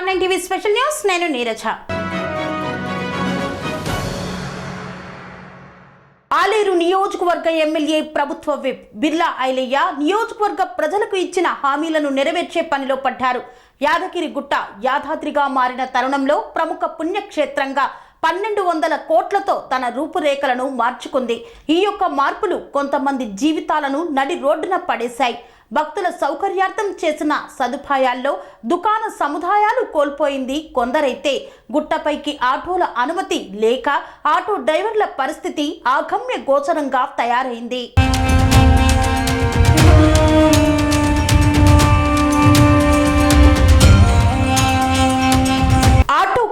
R nine TV special news నేను నీరజ. ఆలేరు నియోజకవర్గ MLA ప్రభుత్వ విప్ బిర్లా ఐలయ్య నియోజకవర్గ ప్రజలకు ఇచ్చిన హామీలను నెరవేర్చే పనిలో పడ్డారు. యాదగిరి గుట్ట యాదాద్రిగా మారిన తరుణంలో ప్రముఖ పుణ్యక్షేత్రంగా పన్నెండు వందల కోట్లతో తన రూపురేఖలను మార్చుకుంది. ఈ యొక్క మార్పులు కొంతమంది జీవితాలను నడి రోడ్డున పడేశాయి. భక్తుల సౌకర్యార్థం చేసిన సదుపాయాల్లో దుకాణ సముదాయాలు కోల్పోయింది కొందరైతే. గుట్టపైకి ఆటోల అనుమతి లేక ఆటో డ్రైవర్ల పరిస్థితి ఆగమ్య గోచరంగా తయారైంది.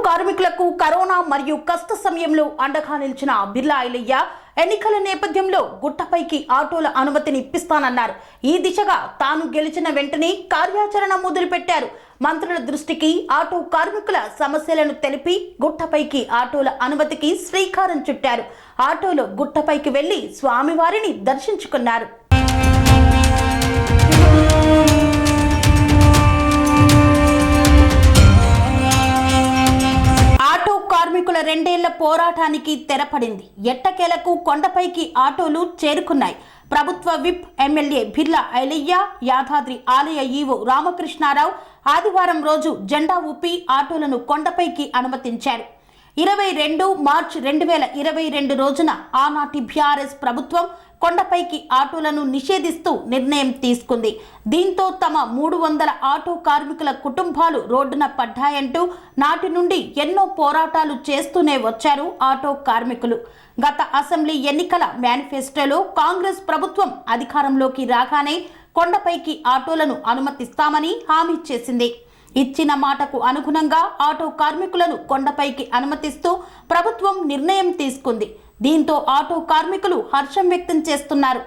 కార్మికులకు కరోనా మరియు కష్ట సమయంలో అండగా నిలిచిన బిర్లా ఐలయ్య ఎన్నికల నేపథ్యంలో గుట్టపైకి ఆటోల అనుమతిని ఇప్పిస్తానన్నారు. ఈ దిశగా తాను గెలిచిన వెంటనే కార్యాచరణ మొదలుపెట్టారు. మంత్రుల దృష్టికి ఆటో కార్మికుల సమస్యలను తెలిపి గుట్టపైకి ఆటోల అనుమతికి శ్రీకారం చుట్టారు. ఆటోలో గుట్టపైకి వెళ్ళి స్వామివారిని దర్శించుకున్నారు. కార్మికుల రెండేళ్ళ పోరాటానికి తెరపడింది. ఎట్టకేలకు కొండపైకి ఆటోలు చేరుకున్నాయి. ప్రభుత్వ విప్ ఎమ్మెల్యే బిర్లా ఐలయ్య యాదాద్రి ఆలయ ఈవో రామకృష్ణారావు ఆదివారం రోజు జెండా ఊపి ఆటోలను కొండపైకి అనుమతించారు. ఇరవై రెండు మార్చ్ రెండు వేల ఇరవై రెండు రోజున ఆనాటి బీఆర్ఎస్ ప్రభుత్వం కొండపైకి ఆటోలను నిషేధిస్తూ నిర్ణయం తీసుకుంది. దీంతో తమ మూడు వందల ఆటో కార్మికుల కుటుంబాలు రోడ్డున పడ్డాయంటూ నాటి నుండి ఎన్నో పోరాటాలు చేస్తూనే వచ్చారు ఆటో కార్మికులు. గత అసెంబ్లీ ఎన్నికల మేనిఫెస్టోలో కాంగ్రెస్ ప్రభుత్వం అధికారంలోకి రాగానే కొండపైకి ఆటోలను అనుమతిస్తామని హామీ చేసింది. ఇచ్చిన మాటకు అనుగుణంగా ఆటో కార్మికులను కొండపైకి అనుమతిస్తూ ప్రభుత్వం నిర్ణయం తీసుకుంది. దీంతో ఆటో కార్మికులు హర్షం వ్యక్తం చేస్తున్నారు.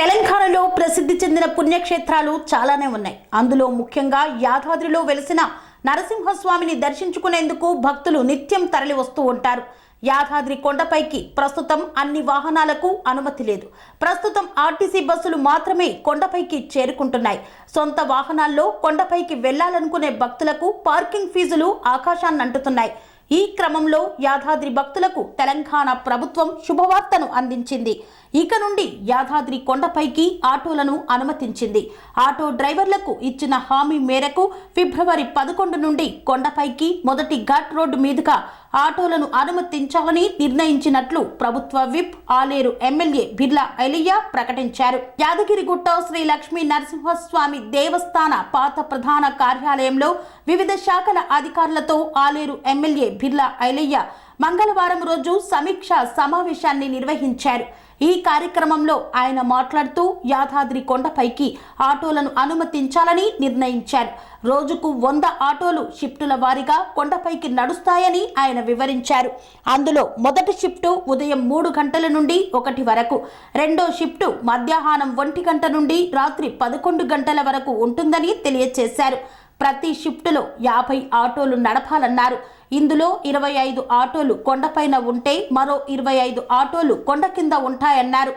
తెలంగాణలో ప్రసిద్ధి చెందిన పుణ్యక్షేత్రాలు చాలానే ఉన్నాయి. అందులో ముఖ్యంగా యాదాద్రిలో వెలిసిన నరసింహస్వామిని దర్శించుకునేందుకు భక్తులు నిత్యం తరలి వస్తూ ఉంటారు. యాదాద్రి కొండపైకి ప్రస్తుతం అన్ని వాహనాలకు అనుమతి లేదు. ప్రస్తుతం ఆర్టీసీ బస్సులు మాత్రమే కొండపైకి చేరుకుంటున్నాయి. సొంత వాహనాల్లో కొండపైకి వెళ్ళాలనుకునే భక్తులకు పార్కింగ్ ఫీజులు ఆకాశాన్ని అంటుతున్నాయి. ఈ క్రమంలో యాదాద్రి భక్తులకు తెలంగాణ ప్రభుత్వం శుభవార్తను అందించింది. ఇక నుండి యాదాద్రి కొండపైకి ఆటోలను అనుమతించింది. ఆటో డ్రైవర్లకు ఇచ్చిన హామీ మేరకు ఫిబ్రవరి పదకొండు నుండి కొండపైకి మొదటి ఘాట్ రోడ్డు మీదుగా ఆటోలను అనుమతించాలని నిర్ణయించినట్లు ప్రభుత్వ విప్ ఆలేరు ఎమ్మెల్యే బిర్లా ఐలయ్య ప్రకటించారు. యాదగిరిగుట్ట శ్రీ లక్ష్మీ నరసింహస్వామి దేవస్థాన పాత ప్రధాన కార్యాలయంలో వివిధ శాఖల అధికారులతో ఆలేరు ఎమ్మెల్యే బిర్లా ఐలయ్య మంగళవారం రోజు సమీక్ష సమావేశాన్ని నిర్వహించారు. ఈ కార్యక్రమంలో ఆయన మాట్లాడుతూ యాదాద్రి కొండపైకి ఆటోలను అనుమతించాలని నిర్ణయించారు. రోజుకు వంద ఆటోలు షిఫ్టుల వారీగా కొండపైకి నడుస్తాయని ఆయన వివరించారు. అందులో మొదటి షిఫ్టు ఉదయం మూడు గంటల నుండి ఒకటి వరకు రెండో షిఫ్టు మధ్యాహ్నం ఒంటి గంట నుండి రాత్రి పదకొండు గంటల వరకు ఉంటుందని తెలియజేశారు ప్రతి షిఫ్టులో యాభై ఆటోలు నడపాలన్నారు. ఇందులో ఇరవై ఐదు ఆటోలు కొండపైన ఉంటే మరో ఇరవై ఐదు ఆటోలు కొండ కింద ఉంటాయన్నారు.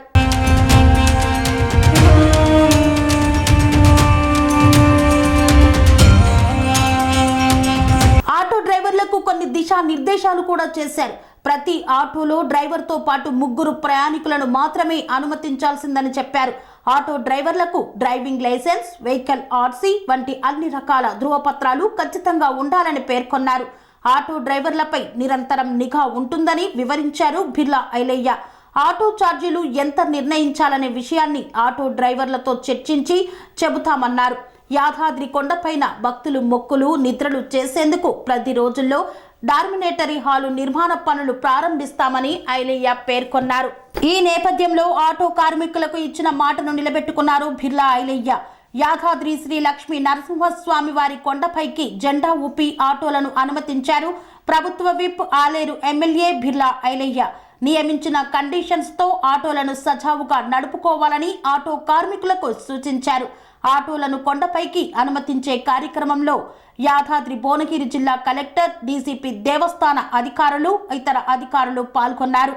ఆటో డ్రైవర్లకు కొన్ని దిశా నిర్దేశాలు కూడా చేశారు. ప్రతి ఆటోలో డ్రైవర్తో పాటు ముగ్గురు ప్రయాణికులను మాత్రమే అనుమతించాల్సిందని చెప్పారు. ఆటో డ్రైవర్లకు డ్రైవింగ్ లైసెన్స్ వెహికల్ ఆర్సీ వంటి అన్ని రకాల ధృవపత్రాలు ఖచ్చితంగా ఉండాలని పేర్కొన్నారు. ఆటో డ్రైవర్లపై నిరంతరం నిఘా ఉంటుందని వివరించారు బిర్లా ఐలయ్య. ఆటో ఛార్జీలు ఎంత నిర్ణయించాలనే విషయాన్ని ఆటో డ్రైవర్లతో చర్చించి చెబుతామన్నారు. యాదాద్రి కొండపైన భక్తులు మొక్కులు నిద్రలు చేసేందుకు ప్రతి రోజుల్లో డార్మినేటరీ హాలు నిర్మాణ పనులు ప్రారంభిస్తామని ఐలయ్య పేర్కొన్నారు. ఈ నేపథ్యంలో ఆటో కార్మికులకు ఇచ్చిన మాటను నిలబెట్టుకున్నారు బిర్లా ఐలయ్య. యాదాద్రి శ్రీ లక్ష్మీ నరసింహస్వామి వారి కొండపైకి జెండా ఊపి ఆటోలను అనుమతించారు. ప్రభుత్వ విప్ ఆలేరు ఎమ్మెల్యే బిర్లా ఐలయ్య. నియమించిన కండిషన్స్తో ఆటోలను సజావుగా నడుపుకోవాలని ఆటో కార్మికులకు సూచించారు. ఆటోలను కొండపైకి అనుమతించే కార్యక్రమంలో యాదాద్రి భువనగిరి జిల్లా కలెక్టర్ డీసీపీ దేవస్థాన అధికారులు ఇతర అధికారులు పాల్గొన్నారు.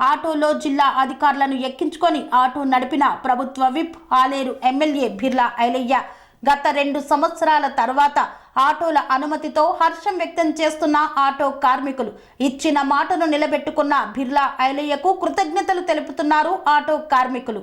ఆటోలో జిల్లా అధికారులను ఎక్కించుకొని ఆటో నడిపిన ప్రభుత్వ విప్ ఆలేరు ఎమ్మెల్యే బిర్లా ఐలయ్య. గత రెండు సంవత్సరాల తర్వాత ఆటోల అనుమతితో హర్షం వ్యక్తం చేస్తున్న ఆటో కార్మికులు ఇచ్చిన మాటను నిలబెట్టుకున్న బిర్లా ఐలయ్యకు కృతజ్ఞతలు తెలుపుతున్నారు ఆటో కార్మికులు.